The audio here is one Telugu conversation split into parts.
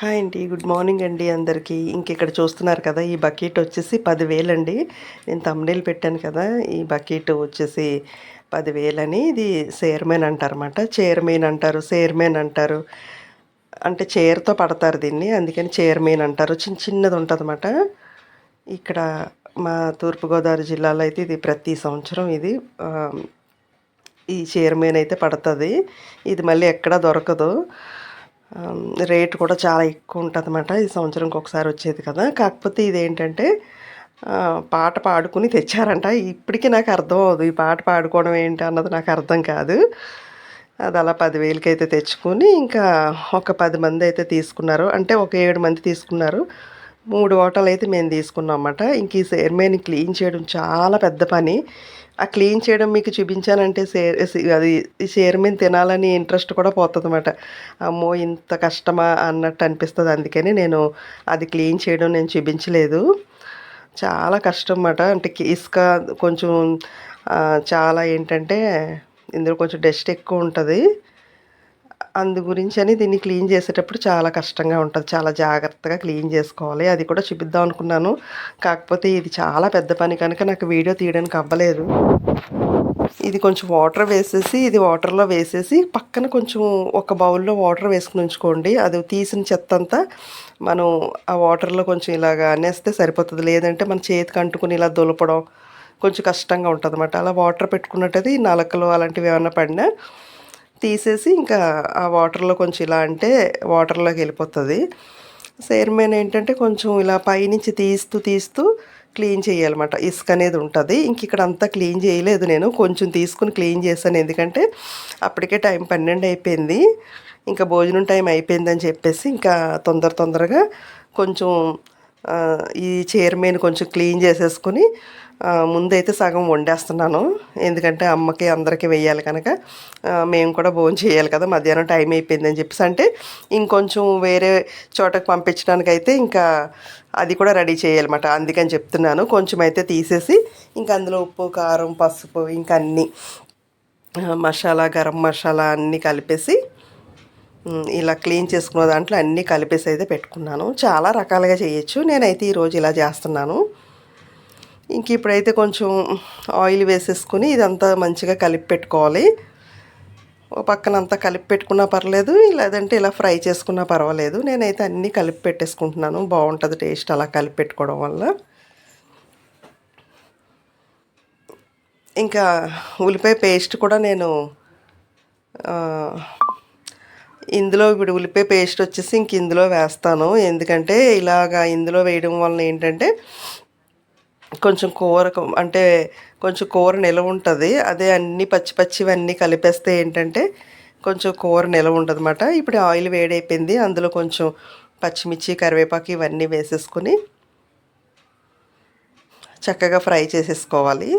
హాయ్ అండి గుడ్ మార్నింగ్ అండి అందరికీ. ఇంక ఇక్కడ చూస్తున్నారు కదా ఈ బకెట్ వచ్చేసి పదివేలు అండి నేను తమ్నేలు పెట్టాను కదా ఈ బకెట్ వచ్చేసి పదివేలని. ఇది చైర్మన్ అంటారన్నమాట. చైర్మన్ అంటారు చైర్మన్ అంటారు. అంటే చైర్తో పడతారు దీన్ని అందుకని చైర్మన్ అంటారు. చిన్న చిన్నది ఉంటుంది ఇక్కడ మా తూర్పుగోదావరి జిల్లాలో అయితే ఇది ప్రతి సంవత్సరం ఇది ఈ చైర్మన్ అయితే పడుతుంది. ఇది మళ్ళీ ఎక్కడా దొరకదు. రేట్ కూడా చాలా ఎక్కువ ఉంటుంది అనమాట ఈ సంవత్సరంకి ఒకసారి వచ్చేది కదా. కాకపోతే ఇదేంటంటే పాట పాడుకుని తెచ్చారంట. ఇప్పటికీ నాకు అర్థం అవ్వదు. ఈ పాట పాడుకోవడం ఏంటి అన్నది నాకు అర్థం కాదు. అది అలా పదివేలకి అయితే తెచ్చుకుని ఇంకా ఒక పది మంది అయితే తీసుకున్నారు. అంటే ఒక ఏడు మంది తీసుకున్నారు. మూడు ఓటలు అయితే మేము తీసుకున్నాం అన్నమాట ఇంక ఈ సేర్మేని క్లీన్ చేయడం చాలా పెద్ద పని. ఆ క్లీన్ చేయడం మీకు చూపించానంటే సేర్ అది ఈ తినాలని ఇంట్రెస్ట్ కూడా పోతుంది అనమాట అమ్మో ఇంత కష్టమా అన్నట్టు అనిపిస్తుంది. అందుకని నేను అది క్లీన్ చేయడం నేను చూపించలేదు. చాలా కష్టం అన్నమాట అంటే కి- ఇసుక కొంచెం చాలా ఏంటంటే ఇందులో కొంచెం డస్ట్ ఎక్కువ ఉంటుంది. అందు గురించి అని దీన్ని క్లీన్ చేసేటప్పుడు చాలా కష్టంగా ఉంటుంది. చాలా జాగ్రత్తగా క్లీన్ చేసుకోవాలి. అది కూడా చూపిద్దాం అనుకున్నాను. కాకపోతే ఇది చాలా పెద్ద పని కనుక నాకు వీడియో తీయడానికి అవ్వలేదు. ఇది కొంచెం వాటర్ వేసేసి ఇది వాటర్లో వేసేసి పక్కన కొంచెం ఒక బౌల్లో వాటర్ వేసుకుని ఉంచుకోండి. అది తీసిన చెత్త అంతా మనం ఆ వాటర్లో కొంచెం ఇలాగా అనేస్తే సరిపోతుంది. లేదంటే మన చేతికి అంటుకుని ఇలా దులపడం కొంచెం కష్టంగా ఉంటుంది అన్నమాట అలా వాటర్ పెట్టుకున్నట్టయితే ఈ నలకలు అలాంటివి ఏమైనా పడినా తీసేసి ఇంకా ఆ వాటర్లో కొంచెం ఇలా అంటే వాటర్లోకి వెళ్ళిపోతుంది. సేర్మేన్ ఏంటంటే కొంచెం ఇలా పైనుంచి తీస్తూ తీస్తూ క్లీన్ చేయాలన్నమాట. ఇసుక అనేది ఉంటుంది. ఇంక ఇక్కడ అంతా క్లీన్ చేయలేదు నేను. కొంచెం తీసుకుని క్లీన్ చేశాను. ఎందుకంటే అప్పటికే టైం పన్నెండు అయిపోయింది. ఇంకా భోజనం టైం అయిపోయిందని చెప్పేసి ఇంకా తొందర తొందరగా కొంచెం ఈ చైర్మన్ కొంచెం క్లీన్ చేసేసుకుని ముందైతే సగం వండేస్తున్నాను. ఎందుకంటే అమ్మకి అందరికీ వెయ్యాలి కనుక. మేము కూడా భోజనం చేయాలి కదా మధ్యాహ్నం టైం అయిపోయిందని చెప్పేసి. అంటే ఇంకొంచెం వేరే చోటకు పంపించడానికి అయితే ఇంకా అది కూడా రెడీ చేయాలన్నమాట. అందుకని చెప్తున్నాను. కొంచెం అయితే తీసేసి ఇంకా అందులో ఉప్పు కారం పసుపు ఇంకా అన్నీ మసాలా గరం మసాలా అన్నీ కలిపేసి ఇలా క్లీన్ చేసుకున్న దాంట్లో అన్నీ కలిపేసి అయితే పెట్టుకున్నాను. చాలా రకాలుగా చేయొచ్చు. నేనైతే ఈరోజు ఇలా చేస్తున్నాను. ఇంక ఇప్పుడైతే కొంచెం ఆయిల్ వేసేసుకుని ఇదంతా మంచిగా కలిపి పెట్టుకోవాలి. ఓ పక్కన అంతా కలిపి పెట్టుకున్నా పర్లేదు లేదంటే ఇలా ఫ్రై చేసుకున్నా పర్వాలేదు. నేనైతే అన్నీ కలిపి పెట్టేసుకుంటున్నాను. బాగుంటుంది టేస్ట్ అలా కలిపి పెట్టుకోవడం వల్ల. ఇంకా ఉల్లిపాయ పేస్ట్ కూడా నేను ఇందులో ఇప్పుడు ఉల్లిపాయ పేస్ట్ వచ్చేసి ఇంక ఇందులో వేస్తాను. ఎందుకంటే ఇలాగా ఇందులో వేయడం వలన ఏంటంటే కొంచెం కూర అంటే కొంచెం కూర నిలవ ఉంటుంది. అదే అన్ని పచ్చి పచ్చివన్నీ కలిపేస్తే ఏంటంటే కొంచెం కూర నిలవ ఉంటుంది అనమాట ఇప్పుడు ఆయిల్ వేడైపోయింది. అందులో కొంచెం పచ్చిమిర్చి కరివేపాకు ఇవన్నీ వేసేసుకుని చక్కగా ఫ్రై చేసేసుకోవాలి.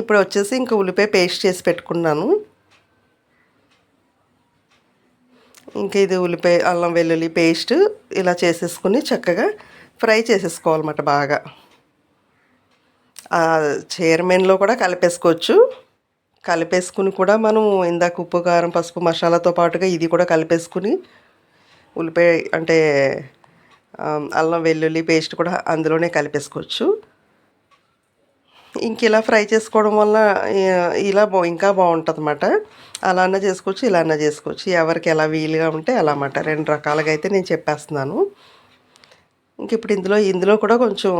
ఇప్పుడు వచ్చేసి ఇంక ఉల్లిపాయ పేస్ట్ చేసి పెట్టుకున్నాను. ఇంకా ఇది ఉల్లిపాయ అల్లం వెల్లుల్లి పేస్ట్ ఇలా చేసేసుకుని చక్కగా ఫ్రై చేసేసుకోవాలన్నమాట బాగా. చైర్మన్లో కూడా కలిపేసుకోవచ్చు. కలిపేసుకుని కూడా మనం ఇందాక ఉప్పు కారం పసుపు మసాలాతో పాటుగా ఇది కూడా కలిపేసుకుని ఉల్లిపాయ అంటే అల్లం వెల్లుల్లి పేస్ట్ కూడా అందులోనే కలిపేసుకోవచ్చు. ఇంక ఇలా ఫ్రై చేసుకోవడం వల్ల ఇలా బా ఇంకా బాగుంటుంది అన్నమాట అలా అన్నా చేసుకోవచ్చు ఇలా అన్నా చేసుకోవచ్చు. ఎవరికి ఎలా వీలుగా ఉంటే అలా అన్నమాట రెండు రకాలుగా అయితే నేను చెప్పేస్తున్నాను. ఇంక ఇప్పుడు ఇందులో ఇందులో కూడా కొంచెం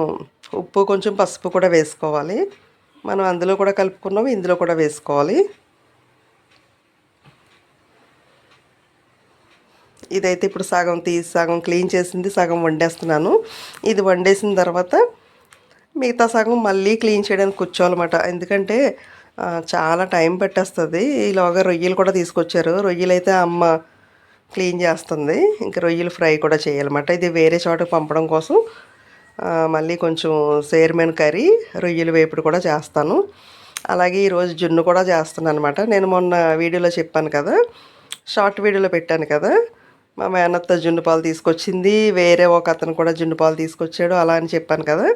ఉప్పు కొంచెం పసుపు కూడా వేసుకోవాలి. మనం అందులో కూడా కలుపుకున్నాం ఇందులో కూడా వేసుకోవాలి. ఇదైతే ఇప్పుడు సగం తీసి సగం క్లీన్ చేసింది సగం వండేస్తున్నాను. ఇది వండేసిన తర్వాత మిగతా సగం మళ్ళీ క్లీన్ చేయడానికి కూర్చోవాలన్నమాట. ఎందుకంటే చాలా టైం పెట్టేస్తుంది. ఈలోగా రొయ్యలు కూడా తీసుకొచ్చారు. రొయ్యలు అయితే అమ్మ క్లీన్ చేస్తుంది. ఇంకా రొయ్యలు ఫ్రై కూడా చేయాలన్నమాట. ఇది వేరే చోటకి పంపడం కోసం మళ్ళీ కొంచెం సేర్మెన్ కర్రీ రొయ్యలు వేపుడు కూడా చేస్తాను. అలాగే ఈరోజు జున్ను కూడా చేస్తున్నాను అనమాట నేను మొన్న వీడియోలో చెప్పాను కదా షార్ట్ వీడియోలో పెట్టాను కదా మా మేనత్త జున్ను పాలు తీసుకొచ్చింది వేరే ఒక అతను కూడా జున్ను పాలు తీసుకొచ్చాడు అలా అని చెప్పాను కదా.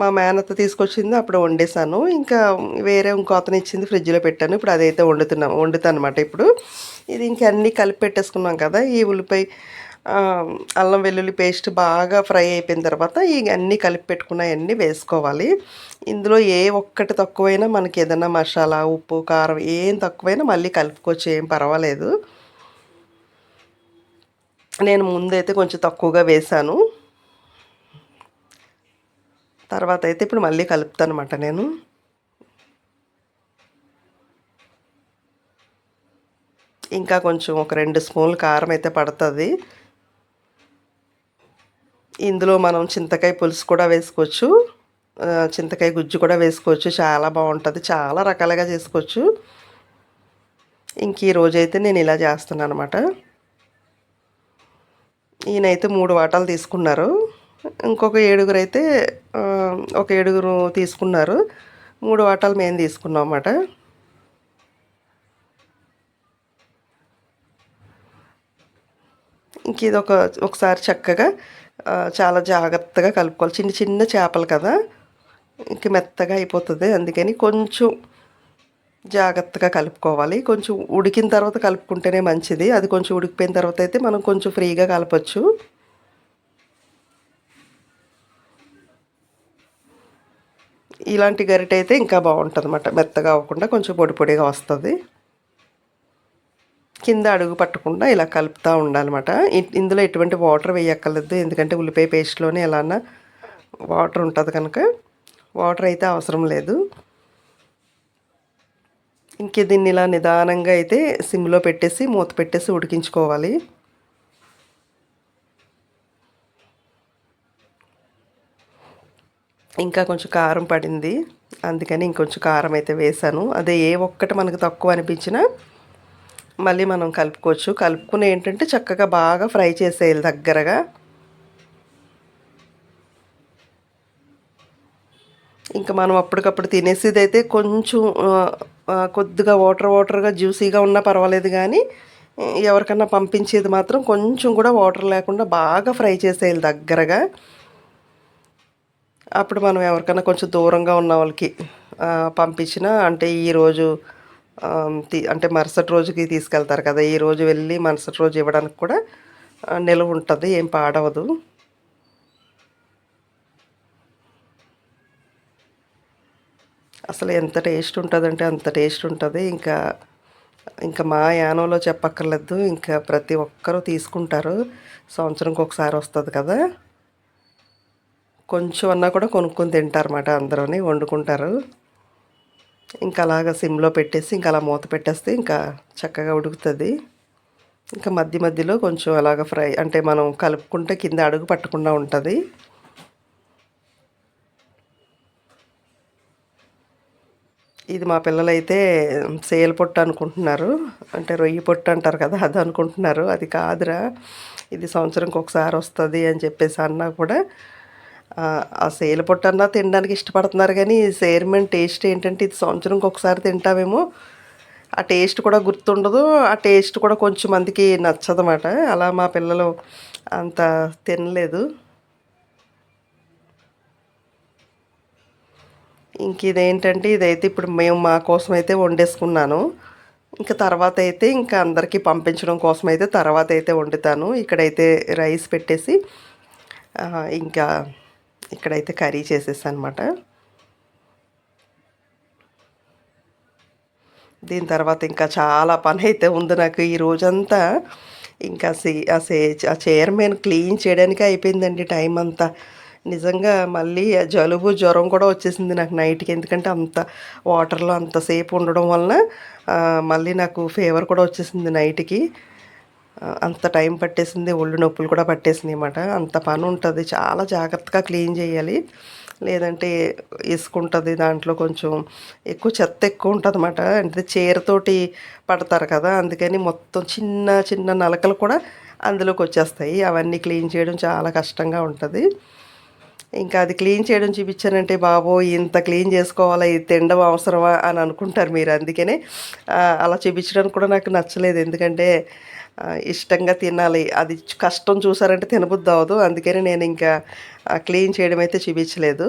మా మేనత్త తీసుకొచ్చింది అప్పుడు వండేసాను ఇంకా వేరే ఇంకో అతను ఇచ్చింది ఫ్రిడ్జ్లో పెట్టాను. ఇప్పుడు అదైతే వండుతున్నాం వండుతాను అనమాట ఇప్పుడు. ఇది ఇంక అన్నీ కలిపి పెట్టేసుకున్నాం కదా ఈ ఉల్లిపాయ అల్లం వెల్లుల్లి పేస్ట్ బాగా ఫ్రై అయిపోయిన తర్వాత ఈ అన్నీ కలిపి పెట్టుకున్నవన్నీ వేసుకోవాలి. ఇందులో ఏ ఒక్కటి తక్కువైనా మనకి ఏదైనా మసాలా ఉప్పు కారం ఏం తక్కువైనా మళ్ళీ కలుపుకోవచ్చు ఏం పర్వాలేదు. నేను ముందైతే కొంచెం తక్కువగా వేశాను. తర్వాత అయితే ఇప్పుడు మళ్ళీ కలుపుతాను అనమాట నేను. ఇంకా కొంచెం ఒక రెండు స్పూన్లు కారం అయితే పడుతుంది. ఇందులో మనం చింతకాయ పులుసు కూడా వేసుకోవచ్చు. చింతకాయ గుజ్జు కూడా వేసుకోవచ్చు. చాలా బాగుంటుంది. చాలా రకాలుగా చేసుకోవచ్చు. ఇంక ఈ రోజైతే నేను ఇలా చేస్తున్నాను అనమాట ఈయనైతే మూడు వాటాలు తీసుకున్నారు. ఇంకొక ఏడుగురు అయితే ఒక ఏడుగురు తీసుకున్నారు. మూడు వాటాలు మేము తీసుకున్నాం అన్నమాట. ఇంక ఇది ఒక ఒకసారి చక్కగా చాలా జాగ్రత్తగా కలుపుకోవాలి. చిన్న చిన్న చేపలు కదా. ఇంక మెత్తగా అయిపోతుంది. అందుకని కొంచెం జాగ్రత్తగా కలుపుకోవాలి. కొంచెం ఉడికిన తర్వాత కలుపుకుంటేనే మంచిది. అది కొంచెం ఉడికిపోయిన తర్వాత అయితే మనం కొంచెం ఫ్రీగా కలపచ్చు. ఇలాంటి గరిటె అయితే ఇంకా బాగుంటుంది అన్నమాట మెత్తగా అవ్వకుండా కొంచెం పొడి పొడిగా వస్తుంది. కింద అడుగు పట్టకుండా ఇలా కలుపుతూ ఉండాలన్నమాట. ఇందులో ఎటువంటి వాటర్ వేయక్కర్లేదు. ఎందుకంటే ఉల్లిపాయ పేస్ట్లోనే ఎలానా వాటర్ ఉంటుంది కనుక వాటర్ అయితే అవసరం లేదు. ఇంక దీన్ని ఇలా నిదానంగా అయితే సిమ్లో పెట్టేసి మూత పెట్టేసి ఉడికించుకోవాలి. ఇంకా కొంచెం కారం పడింది. అందుకని ఇంకొంచెం కారం అయితే వేసాను. అదే ఏ ఒక్కటి మనకు తక్కువ అనిపించినా మళ్ళీ మనం కలుపుకోవచ్చు. కలుపుకుని ఏంటంటే చక్కగా బాగా ఫ్రై చేసేయాలి దగ్గరగా. ఇంకా మనం అప్పటికప్పుడు తినేసేది అయితే కొంచెం కొద్దిగా వాటర్ వాటర్గా జ్యూసీగా ఉన్నా పర్వాలేదు కానీ ఎవరికన్నా పంపించేది మాత్రం కొంచెం కూడా వాటర్ లేకుండా బాగా ఫ్రై చేసేయాలి దగ్గరగా. అప్పుడు మనం ఎవరికైనా కొంచెం దూరంగా ఉన్న వాళ్ళకి పంపించినా అంటే ఈరోజు అంటే మరుసటి రోజుకి తీసుకెళ్తారు కదా ఈ రోజు వెళ్ళి మరుసటి రోజు ఇవ్వడానికి కూడా నిలవ నిలువ ఉంటుంది ఏం పాడవదు. అసలు ఎంత టేస్ట్ ఉంటుందంటే అంత టేస్ట్ ఉంటుంది. ఇంకా ఇంకా మా యానంలో చెప్పక్కర్లేదు ఇంకా ప్రతి ఒక్కరూ తీసుకుంటారు. సంవత్సరంకి ఒకసారి వస్తుంది కదా. కొంచెం అన్నా కూడా కొనుక్కొని తింటారన్నమాట అందరూ వండుకుంటారు. ఇంకా అలాగ సిమ్లో పెట్టేసి ఇంకా అలా మూత పెట్టేస్తే ఇంకా చక్కగా ఉడుకుతుంది. ఇంకా మధ్య మధ్యలో కొంచెం అలాగ ఫ్రై అంటే మనం కలుపుకుంటే కింద అడుగు పట్టకుండా ఉంటుంది. ఇది మా పిల్లలైతే సేల పొట్టు అనుకుంటున్నారు. అంటే రొయ్యి పొట్టు అంటారు కదా అది అనుకుంటున్నారు. అది కాదురా ఇది సంవత్సరంకి ఒకసారి వస్తుంది అని చెప్పేసి అన్నా కూడా ఆ, సేలు పొట్టన్నా తినడానికి ఇష్టపడుతున్నారు కానీ సేర్మన్ టేస్ట్ ఏంటంటే ఇది సంవత్సరంకి ఒకసారి తింటామేమో. ఆ టేస్ట్ కూడా గుర్తుండదు ఆ టేస్ట్ కూడా కొంచెం మందికి నచ్చదన్నమాట అలా మా పిల్లలు అంత తినలేదు. ఇంక ఇదేంటంటే ఇదైతే ఇప్పుడు మేము మా కోసం అయితే వండేసుకున్నాను. ఇంకా తర్వాత అయితే ఇంకా అందరికీ పంపించడం కోసం అయితే తర్వాత అయితే వండుతాను. ఇక్కడైతే రైస్ పెట్టేసి ఇంకా ఇక్కడైతే కర్రీ చేసేసాను అనమాట దీని తర్వాత ఇంకా చాలా పని అయితే ఉంది నాకు ఈ రోజంతా. ఇంకా ఆ సే ఆ చైర్మన్ క్లీన్ చేయడానికి అయిపోయిందండి టైం అంతా. నిజంగా మళ్ళీ జలుబు జ్వరం కూడా వచ్చేసింది నాకు నైట్కి. ఎందుకంటే అంత వాటర్లో అంతసేపు ఉండడం వలన మళ్ళీ నాకు ఫీవర్ కూడా వచ్చేసింది నైట్కి. అంత టైం పట్టేసింది ఒళ్ళు నొప్పులు కూడా పట్టేసింది అనమాట అంత పని ఉంటుంది చాలా జాగ్రత్తగా క్లీన్ చేయాలి. లేదంటే ఇసుకుంటుంది దాంట్లో కొంచెం ఎక్కువ చెత్త ఎక్కువ ఉంటుంది అనమాట అంటే చీరతోటి పడతారు కదా అందుకని మొత్తం చిన్న చిన్న నలకలు కూడా అందులోకి వచ్చేస్తాయి. అవన్నీ క్లీన్ చేయడం చాలా కష్టంగా ఉంటుంది. ఇంకా అది క్లీన్ చేయడం చూపించానంటే బాబో ఇంత క్లీన్ చేసుకోవాలా? ఇది తినడం అవసరమా? అని అనుకుంటారు మీరు. అందుకనే అలా చూపించడానికి కూడా నాకు నచ్చలేదు. ఎందుకంటే ఇష్టంగా తినాలి. అది కష్టం చూసారంటే తినబుద్ధి అవ్వదు. అందుకని నేను ఇంకా క్లీన్ చేయడం అయితే చూపించలేదు.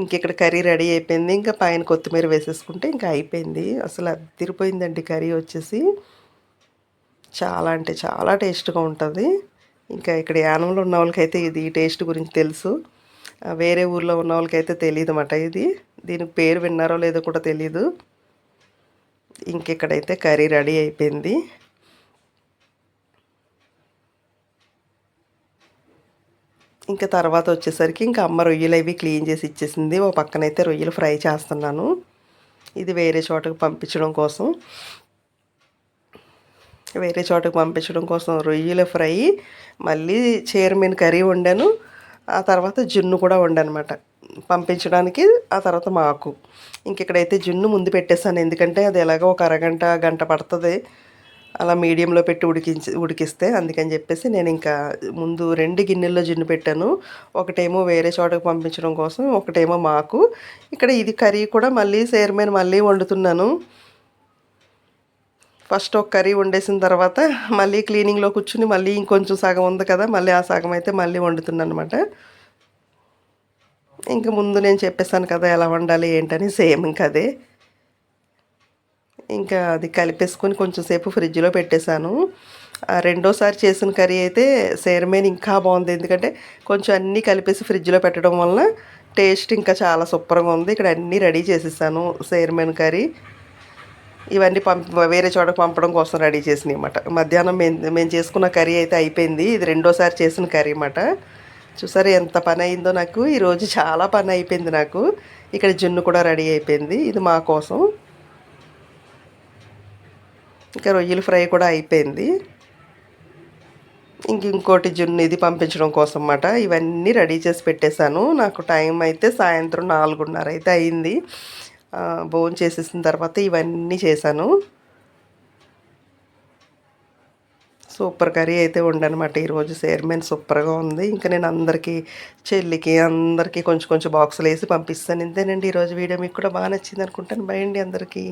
ఇంక ఇక్కడ కర్రీ రెడీ అయిపోయింది. ఇంకా పైన కొత్తిమీర వేసేసుకుంటే ఇంకా అయిపోయింది. అసలు అదిరిపోయిందండి కర్రీ వచ్చేసి. చాలా అంటే చాలా టేస్ట్గా ఉంటుంది. ఇంకా ఇక్కడ యానంలో ఉన్న వాళ్ళకైతే ఇది టేస్ట్ గురించి తెలుసు. వేరే ఊర్లో ఉన్న వాళ్ళకైతే తెలియదు అన్నమాట ఇది. దీనికి పేరు విన్నారో లేదో కూడా తెలియదు ఇంకెక్కడైతే కర్రీ రెడీ అయిపోయింది. ఇంకా తర్వాత వచ్చేసరికి ఇంకా అమ్మ రొయ్యలు అవి క్లీన్ చేసి ఇచ్చేసింది. ఓ పక్కనైతే రొయ్యలు ఫ్రై చేస్తున్నాను. ఇది వేరే చోటకు పంపించడం కోసం. వేరే చోటకు పంపించడం కోసం రొయ్యల ఫ్రై మళ్ళీ చైర్మన్ కర్రీ వండాను. ఆ తర్వాత జున్ను కూడా వండనమాట. పంపించడానికి ఆ తర్వాత మాకు. ఇంక ఇక్కడైతే జున్ను ముందు పెట్టేశాను. ఎందుకంటే అది ఎలాగో ఒక అరగంట గంట పడుతుంది. అలా మీడియంలో పెట్టి ఉడికించి ఉడికిస్తే అందుకని చెప్పేసి నేను ఇంకా ముందు రెండు గిన్నెల్లో జిన్ను పెట్టాను. ఒకటేమో వేరే చోటకు పంపించడం కోసం ఒకటేమో మాకు. ఇక్కడ ఇది కర్రీ కూడా మళ్ళీ సేర్మైన మళ్ళీ వండుతున్నాను. ఫస్ట్ ఒక కర్రీ వండేసిన తర్వాత మళ్ళీ క్లీనింగ్లో కూర్చుని మళ్ళీ ఇంకొంచెం సగం ఉంది కదా మళ్ళీ ఆ సగం అయితే మళ్ళీ వండుతున్నాను అనమాట ఇంకా ముందు నేను చెప్పేసాను కదా ఎలా వండాలి ఏంటని సేమ్ ఇంకా అదే. ఇంకా అది కలిపేసుకొని కొంచెం సేపు ఫ్రిడ్జ్లో పెట్టేశాను. రెండోసారి చేసిన కర్రీ అయితే సేరమేన్ ఇంకా బాగుంది. ఎందుకంటే కొంచెం అన్నీ కలిపేసి ఫ్రిడ్జ్లో పెట్టడం వలన టేస్ట్ ఇంకా చాలా సూపర్గా ఉంది. ఇక్కడ అన్నీ రెడీ చేసేసాను సేర్మేన్ కర్రీ. ఇవన్నీ పంప వేరే చోటకు పంపడం కోసం రెడీ చేసినాయి అన్నమాట. మధ్యాహ్నం మేము మేము చేసుకున్న కర్రీ అయితే అయిపోయింది. ఇది రెండోసారి చేసిన కర్రీ అన్నమాట. చూసారు ఎంత పని అయిందో నాకు. ఈరోజు చాలా పని అయిపోయింది నాకు. ఇక్కడ జున్ను కూడా రెడీ అయిపోయింది. ఇది మా కోసం. ఇంకా రొయ్యలు ఫ్రై కూడా అయిపోయింది. ఇంక ఇంకోటి జున్ను ఇది పంపించడం కోసం అన్నమాట ఇవన్నీ రెడీ చేసి పెట్టేశాను. నాకు టైం అయితే సాయంత్రం నాలుగున్నర అయితే అయింది. భోజనం చేసేసిన తర్వాత ఇవన్నీ చేశాను. సూపర్ కర్రీ అయితే ఉండనమాట ఈరోజు చైర్మన్ సూపర్గా ఉంది. ఇంకా నేను అందరికీ చెల్లికి అందరికీ కొంచెం కొంచెం బాక్సులు వేసి పంపిస్తాను. ఇంతేనండి. ఈరోజు వీడియో మీకు కూడా బాగా నచ్చింది అనుకుంటాను. బయండి అందరికీ.